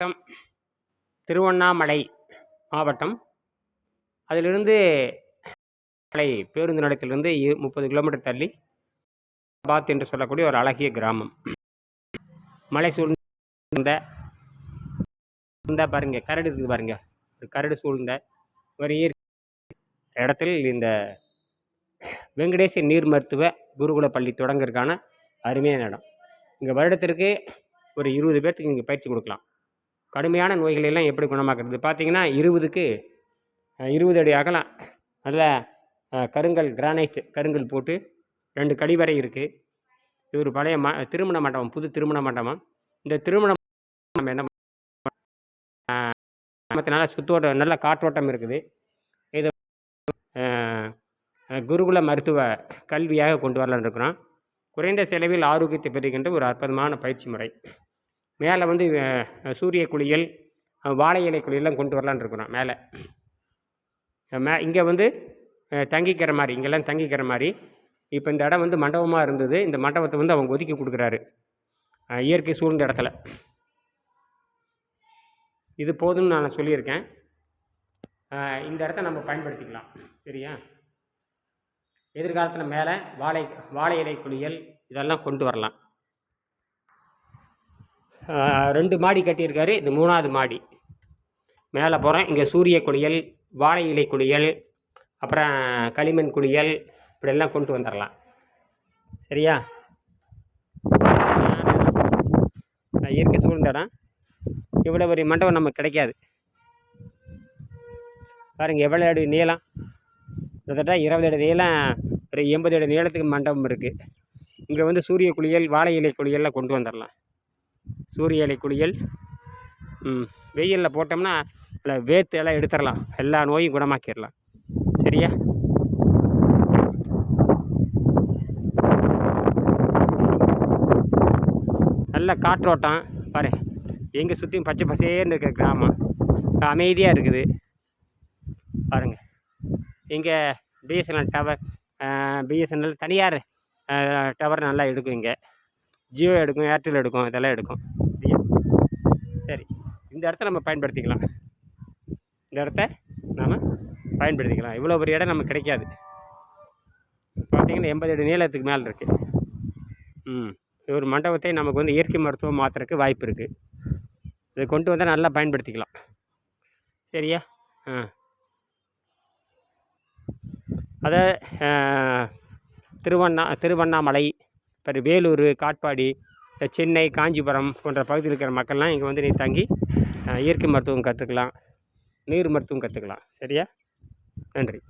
மாவட்டம் திருவண்ணாமலை மாவட்டம். அதிலிருந்து மலை பேருந்து நிலையத்திலிருந்து முப்பது கிலோமீட்டர் தள்ளி பாத் என்று சொல்லக்கூடிய ஒரு அழகிய கிராமம். மலை சூழ்ந்த இந்த பாருங்க கரடு இருக்குது பாருங்க. ஒரு கரடு சூழ்ந்த ஒரு இடத்தில் இந்த வெங்கடேச நீர் மருத்துவ குருகுல பள்ளி தொடங்கிறதுக்கான அருமையான இடம். இங்கே வருடத்திற்கு ஒரு இருபது பேர்த்துக்கு இங்கே பயிற்சி கொடுக்கலாம். கடுமையான நோய்களெல்லாம் எப்படி குணமாக்குறது? பார்த்தீங்கன்னா இருபதுக்கு இருபது அடி அகலம். நல்ல கருங்கல் கிரானைட் கருங்கல் போட்டு ரெண்டு கழிவறை இருக்குது இது ஒரு பழைய ம திருமண மண்டபம் புது திருமண மண்டபம். இந்த திருமண நம்ம என்ன நல்ல சுத்தோட்டம் நல்ல காற்றோட்டம் இருக்குது. இது குருகுல மருத்துவ கல்வியாக கொண்டு வரலான்னு இருக்கிறோம். குறைந்த செலவில் ஆரோக்கியத்தை பெறுகின்ற ஒரு அற்புதமான பயிற்சி முறை. மேலே வந்து சூரிய குளியல் வாழை இலை குளியெல்லாம் கொண்டு வரலான்னு இருக்கிறோம் மேலே. மே இங்கே வந்து தங்கிக்கிற மாதிரி இங்கெல்லாம் தங்கிக்கிற மாதிரி இப்போ இந்த இடம் வந்து மண்டபமாக இருந்தது. இந்த மண்டபத்தை வந்து அவங்க ஒதுக்கி கொடுக்குறாரு. இயற்கை சூழ்ந்த இடத்துல. இது போதும்னு நான் சொல்லியிருக்கேன். இந்த இடத்த நம்ம பயன்படுத்திக்கலாம். சரியா? எதிர்காலத்தில் மேலே வாழை வாழை இலை குளியல் இதெல்லாம் கொண்டு வரலாம். ரெண்டு மாடி கட்டியிருக்காரு. இது மூணாவது மாடி. மேலே போகிறோம் இங்கே சூரிய குளியல் வாழை இலை குளியல் அப்புறம் களிமண் குளியல் இப்படியெல்லாம் கொண்டு வந்துடலாம். சரியா? இயற்கை சூழ்ந்த இடம் இவ்வளோ பெரிய மண்டபம் நமக்கு கிடைக்காது. பாருங்க எவ்வளோ அடி நீளம்? கிட்டத்தட்ட இருபது அடி நீளம் ஒரு எண்பது அடி நீளத்துக்கு மண்டபம் இருக்குது இங்கே வந்து சூரிய குளியல் வாழை இலை குளியல்லாம் கொண்டு வந்துடலாம். சூரிய இலை குளியல் வெயிலில் போட்டோம்னா அதில் வேர்த்து எல்லாம் எடுத்துடலாம் எல்லா நோயும் குணமாக்கிடலாம் சரியா? நல்ல காற்றோட்டம். பாரு எங்கே சுற்றியும் பச்சை பசேர்னு இருக்கிற கிராமம். அமைதியாக இருக்குது. பாருங்கள் இங்கே பிஎஸ்என்எல் டவர் பிஎஸ்என்எல் தனியார் டவர் நல்லா எடுக்கும் இங்கே. ஜியோ எடுக்கும் ஏர்டெல் எடுக்கும் இதெல்லாம் எடுக்கும். சரி. இந்த இடத்த நம்ம பயன்படுத்திக்கலாம். இந்த இடத்த நாம் பயன்படுத்திக்கலாம். இவ்வளோ பெரிய இடம் நமக்கு கிடைக்காது. பார்த்திங்கன்னா எண்பது அடி நீளத்துக்கு மேலே இருக்குது ம். ஒரு மண்டபத்தை நமக்கு வந்து இயற்கை மருத்துவம் மாற்றுறதுக்கு வாய்ப்பு இருக்குது இதை கொண்டு வந்தால் நல்லா பயன்படுத்திக்கலாம். சரியா? ஆ. அதை திருவண்ணா திருவண்ணாமலை அப்புறம் வேலூர் காட்பாடி சென்னை காஞ்சிபுரம் போன்ற பகுதியில் இருக்கிற மக்கள்லாம் இங்கே வந்து நீ தங்கி இயற்கை மருத்துவம் கற்றுக்கலாம் நீர் மருத்துவம் கற்றுக்கலாம் சரியா? நன்றி.